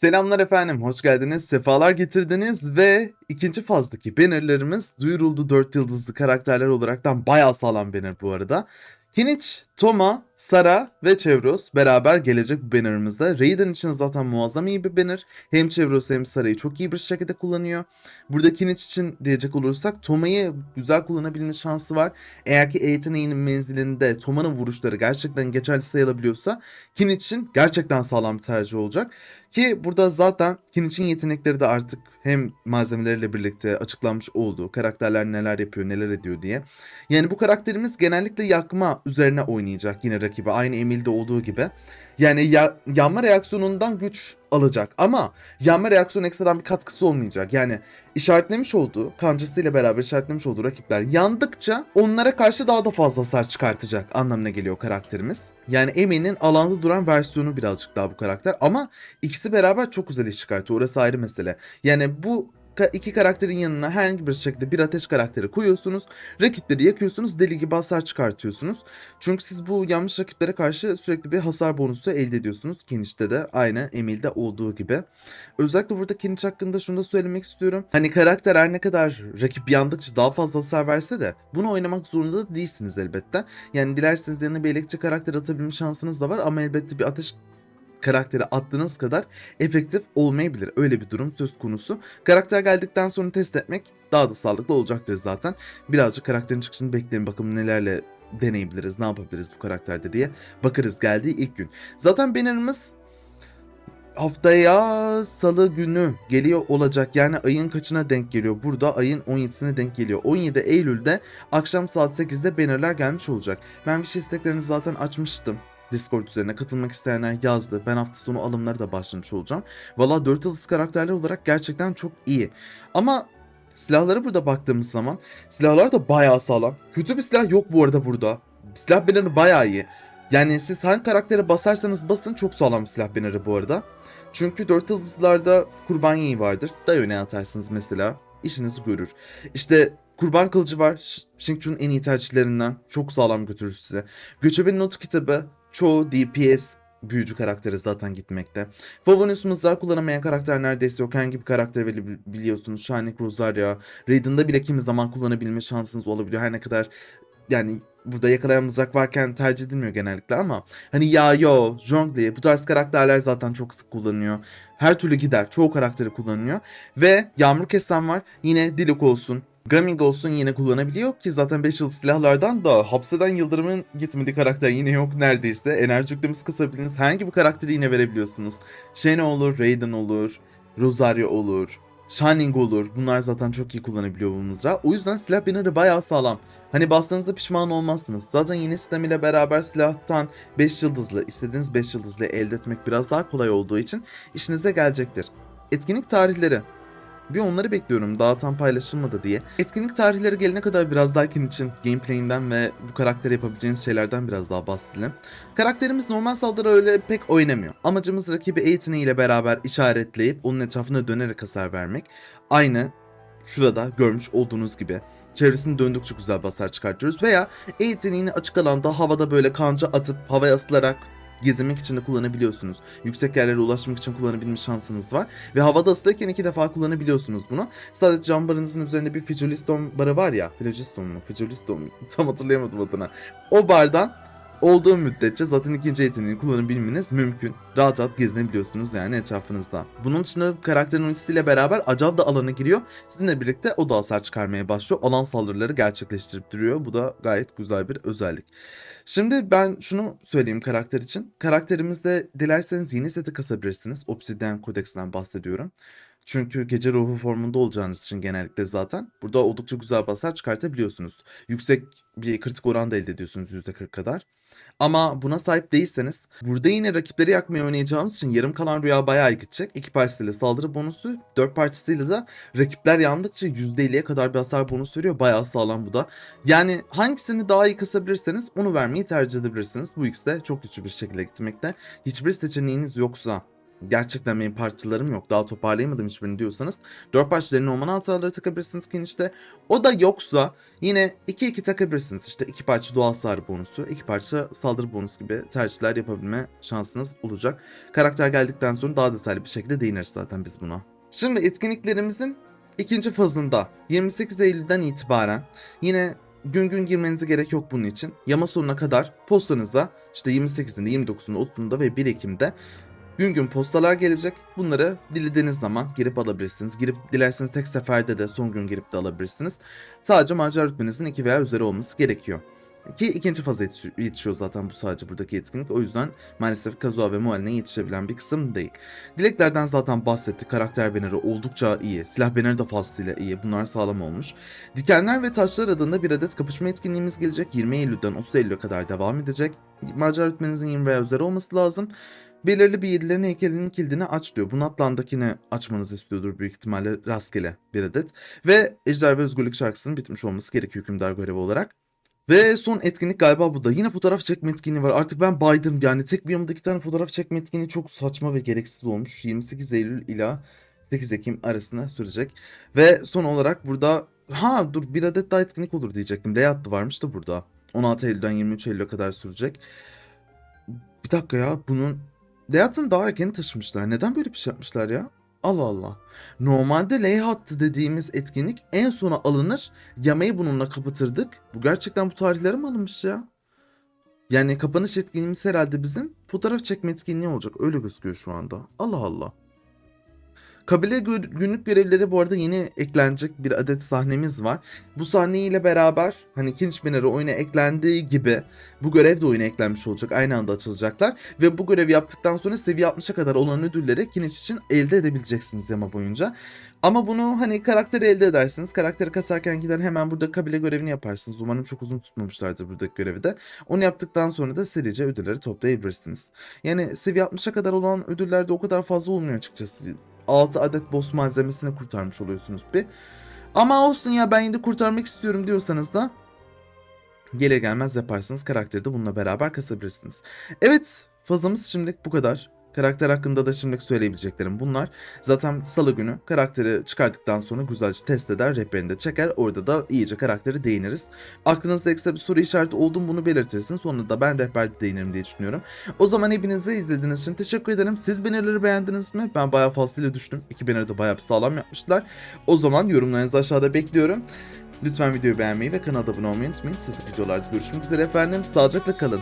Selamlar efendim, hoş geldiniz, sefalar getirdiniz ve ikinci fazdaki bannerlarımız duyuruldu 4 yıldızlı karakterler olaraktan bayağı sağlam banner bu arada. Kiniç, Toma, Sara ve Chevros beraber gelecek bu bannerımızda. Raiden için zaten muazzam iyi bir banner. Hem Chevros hem Sara'yı çok iyi bir şekilde kullanıyor. Burada Kiniç için diyecek olursak Toma'yı güzel kullanabilme şansı var. Eğer ki yeteneğinin menzilinde Toma'nın vuruşları gerçekten geçerli sayılabiliyorsa Kiniç için gerçekten sağlam bir tercih olacak. Ki burada zaten Kinich'in yetenekleri de artık hem malzemeleriyle birlikte açıklanmış oldu. Karakterler neler yapıyor, neler ediyor diye. Yani bu karakterimiz genellikle yakma üzerine oynayacak yine rakibi. Aynı Emil'de olduğu gibi. Yani ya- yanma reaksiyonundan güç alacak. Ama yanma reaksiyonu ekstradan bir katkısı olmayacak. Yani işaretlemiş olduğu, kancasıyla beraber işaretlemiş olduğu rakipler yandıkça onlara karşı daha da fazla hasar çıkartacak anlamına geliyor karakterimiz. Yani Emin'in alanda duran versiyonu birazcık daha bu karakter. Ama ikisi beraber çok güzel iş çıkartıyor. Orası ayrı mesele. Yani bu iki karakterin yanına herhangi bir şekilde bir ateş karakteri koyuyorsunuz. Rakipleri yakıyorsunuz. Deli gibi hasar çıkartıyorsunuz. Çünkü siz bu yanlış rakiplere karşı sürekli bir hasar bonusu elde ediyorsunuz. Keniş'te de aynı Emil'de olduğu gibi. Özellikle burada Keniç hakkında şunu da söylemek istiyorum. Hani karakter her ne kadar rakip yandıkça daha fazla hasar verse de bunu oynamak zorunda da değilsiniz elbette. Yani dilerseniz yanına bir elektrik karakter atabilme şansınız da var ama elbette bir ateş karakteri attığınız kadar efektif olmayabilir. Öyle bir durum söz konusu. Karakter geldikten sonra test etmek daha da sağlıklı olacaktır zaten. Birazcık karakterin çıkışını bekleyin bakalım nelerle deneyebiliriz, ne yapabiliriz bu karakterde diye bakarız geldiği ilk gün. Zaten bannerımız haftaya salı günü geliyor olacak. Yani ayın kaçına denk geliyor? Burada ayın 17'sine denk geliyor. 17 Eylül'de akşam saat 8'de bannerlar gelmiş olacak. Ben wish isteklerini zaten açmıştım. Discord üzerine katılmak isteyenler yazdı. Ben hafta sonu alımları da başlamış olacağım. Valla 4 yıldız karakterler olarak gerçekten çok iyi. Ama silahlara burada baktığımız zaman silahlar da bayağı sağlam. Kötü bir silah yok bu arada burada. Silah bannerı bayağı iyi. Yani siz hangi karaktere basarsanız basın çok sağlam bir silah bannerı bu arada. Çünkü 4 yıldızlarda kurban yeği vardır. Da öne atarsınız mesela. İşinizi görür. İşte kurban kılıcı var. Ş- Shingchun en iyi tercihlerinden. Çok sağlam götürür size. Göçebenin notu kitabı çoğu DPS büyücü karakteri zaten gitmekte. Favonius mızrağı kullanamayan karakter neredeyse yok. Herhangi bir karakter bili- biliyorsunuz. Shining Rosaria. Raiden'da bile kimi zaman kullanabilme şansınız olabiliyor. Her ne kadar yani burada yakalayan mızrak varken tercih edilmiyor genellikle ama hani Yayo, Zhongli bu tarz karakterler zaten çok sık kullanıyor. Her türlü gider. Çoğu karakteri kullanıyor. Ve Yağmur Kesen var. Yine Diluc olsun. Gaming olsun yine kullanabiliyor ki zaten 5 yıldız silahlardan da hapseden Yıldırım'ın gitmediği karakter yine yok neredeyse. Enerji yüklemesi kasabildiğiniz herhangi bir karakteri yine verebiliyorsunuz. Shen olur, Raiden olur, Rosario olur, Shining olur. Bunlar zaten çok iyi kullanabiliyor bu mızrağı. O yüzden silah banner'ı bayağı sağlam. Hani bastığınızda pişman olmazsınız. Zaten yeni sistem ile beraber silahtan 5 yıldızlı, istediğiniz 5 yıldızlı elde etmek biraz daha kolay olduğu için işinize gelecektir. Etkinlik tarihleri. Bir onları bekliyorum daha tam paylaşılmadı diye. Etkinlik tarihleri gelene kadar biraz daha kin için gameplayinden ve bu karaktere yapabileceğiniz şeylerden biraz daha bahsedelim. Karakterimiz normal saldırı öyle pek oynamıyor. Amacımız rakibi E yeteneğiyle beraber işaretleyip onun etrafına dönerek hasar vermek. Aynı şurada görmüş olduğunuz gibi. Çevresini döndükçe güzel basar çıkartıyoruz veya E açık alanda havada böyle kanca atıp havaya asılarak gezinmek için de kullanabiliyorsunuz. Yüksek yerlere ulaşmak için kullanabilme şansınız var. Ve havada asılıyken iki defa kullanabiliyorsunuz bunu. Sadece cam barınızın üzerinde bir Fijuliston barı var ya. Fijuliston mu? Fijuliston mu? Tam hatırlayamadım adına. O bardan olduğu müddetçe zaten ikinci yeteneğini kullanabilmeniz mümkün. Rahat rahat gezinebiliyorsunuz yani etrafınızda. Bunun dışında karakterin ultisiyle beraber Acav da alana giriyor. Sizinle birlikte o da hasar çıkarmaya başlıyor. Alan saldırıları gerçekleştirip duruyor. Bu da gayet güzel bir özellik. Şimdi ben şunu söyleyeyim karakter için. Karakterimizde dilerseniz yeni seti kasabilirsiniz. Obsidian Codex'ten bahsediyorum. Çünkü gece ruhu formunda olacağınız için genellikle zaten burada oldukça güzel basar çıkartabiliyorsunuz. Yüksek bir kritik oran da elde ediyorsunuz %40 kadar. Ama buna sahip değilseniz burada yine rakipleri yakmaya oynayacağımız için yarım kalan rüya bayağı gidecek. İki partisiyle saldırı bonusu, dört partisiyle de rakipler yandıkça %50'ye kadar bir hasar bonus veriyor. Bayağı sağlam bu da. Yani hangisini daha iyi kasabilirseniz onu vermeyi tercih edebilirsiniz. Bu ikisi de çok güçlü bir şekilde gitmekte. Hiçbir seçeneğiniz yoksa gerçekten benim parçalarım yok daha toparlayamadım hiçbirini diyorsanız 4 parçaların normal hatıraları takabilirsiniz kinişte. O da yoksa yine 2-2 takabilirsiniz. İşte 2 parça doğal hasar bonusu, 2 parça saldırı bonusu gibi tercihler yapabilme şansınız olacak. Karakter geldikten sonra daha detaylı bir şekilde değiniriz zaten biz buna. Şimdi etkinliklerimizin ikinci fazında 28 Eylül'den itibaren yine gün gün girmenize gerek yok bunun için. Yama sonuna kadar postanıza işte 28'inde, 29'unda, 30'unda ve 1 Ekim'de gün gün postalar gelecek. Bunları dilediğiniz zaman girip alabilirsiniz. Girip dilerseniz tek seferde de son gün girip de alabilirsiniz. Sadece macera rütbenizin 2 veya üzeri olması gerekiyor. Ki ikinci faza yetiş- yetişiyor zaten bu sadece buradaki etkinlik. O yüzden maalesef Kazuha ve Mualin'e yetişebilen bir kısım değil. Dileklerden zaten bahsettik. Karakter banner'ı oldukça iyi. Silah banner'ı da fazlasıyla iyi. Bunlar sağlam olmuş. Dikenler ve Taşlar adında bir adet kapışma etkinliğimiz gelecek. 20 Eylül'den 30 Eylül'e kadar devam edecek. Macera rütbenizin 20 veya üzeri olması lazım. Belirli bir yedilerin heykelinin kilidini aç diyor. Bunu Atlant'takini açmanızı istiyordur büyük ihtimalle rastgele bir adet. Ve Ejder ve Özgürlük şarkısının bitmiş olması gerekiyor hükümdar görevi olarak. Ve son etkinlik galiba bu da. Yine fotoğraf çekme etkinliği var. Artık ben baydım yani. Tek bir yanımda iki tane fotoğraf çekme etkinliği çok saçma ve gereksiz olmuş. 28 Eylül ila 8 Ekim arasında sürecek. Ve son olarak burada ha dur bir adet daha etkinlik olur diyecektim. Layout'ta varmış da burada. 16 Eylül'den 23 Eylül'e kadar sürecek. Bir dakika ya bunun Layout'ını daha erken taşımışlar. Neden böyle bir şey yapmışlar ya? Allah Allah. Normalde layout dediğimiz etkinlik en sona alınır. Yamayı bununla kapatırdık. Bu gerçekten bu tarihlere mi alınmış ya? Yani kapanış etkinliğimiz herhalde bizim fotoğraf çekme etkinliği olacak. Öyle gözüküyor şu anda. Allah Allah. Kabile günlük görevleri bu arada yeni eklenecek bir adet sahnemiz var. Bu sahneyle beraber hani Kinch Banner'ı oyuna eklendiği gibi bu görev de oyuna eklenmiş olacak. Aynı anda açılacaklar. Ve bu görevi yaptıktan sonra seviye 60'a kadar olan ödülleri Kinch için elde edebileceksiniz yama boyunca. Ama bunu hani karakteri elde edersiniz. Karakteri kasarken gider hemen burada kabile görevini yaparsınız. Umarım çok uzun tutmamışlardır buradaki görevi de. Onu yaptıktan sonra da serice ödülleri toplayabilirsiniz. Yani seviye 60'a kadar olan ödüllerde o kadar fazla olmuyor açıkçası. 6 adet boss malzemesini kurtarmış oluyorsunuz bir. Ama olsun ya ben yine kurtarmak istiyorum diyorsanız da gelir gelmez yaparsınız. Karakteri de bununla beraber kasabilirsiniz. Evet fazlamız şimdilik bu kadar. Karakter hakkında da şimdilik söyleyebileceklerim bunlar. Zaten salı günü karakteri çıkarttıktan sonra güzelce test eder, rehberini de çeker. Orada da iyice karakteri değiniriz. Aklınızda ekstra bir soru işareti oldu bunu belirtirsin. Sonra da ben rehberde değinirim diye düşünüyorum. O zaman hepinize izlediğiniz için teşekkür ederim. Siz bannerları beğendiniz mi? Ben bayağı fazlasıyla düştüm. İki banner'ı da bayağı bir sağlam yapmışlar. O zaman yorumlarınızı aşağıda bekliyorum. Lütfen videoyu beğenmeyi ve kanala abone olmayı unutmayın. Sizi videolarda görüşmek üzere efendim. Sağlıcakla kalın.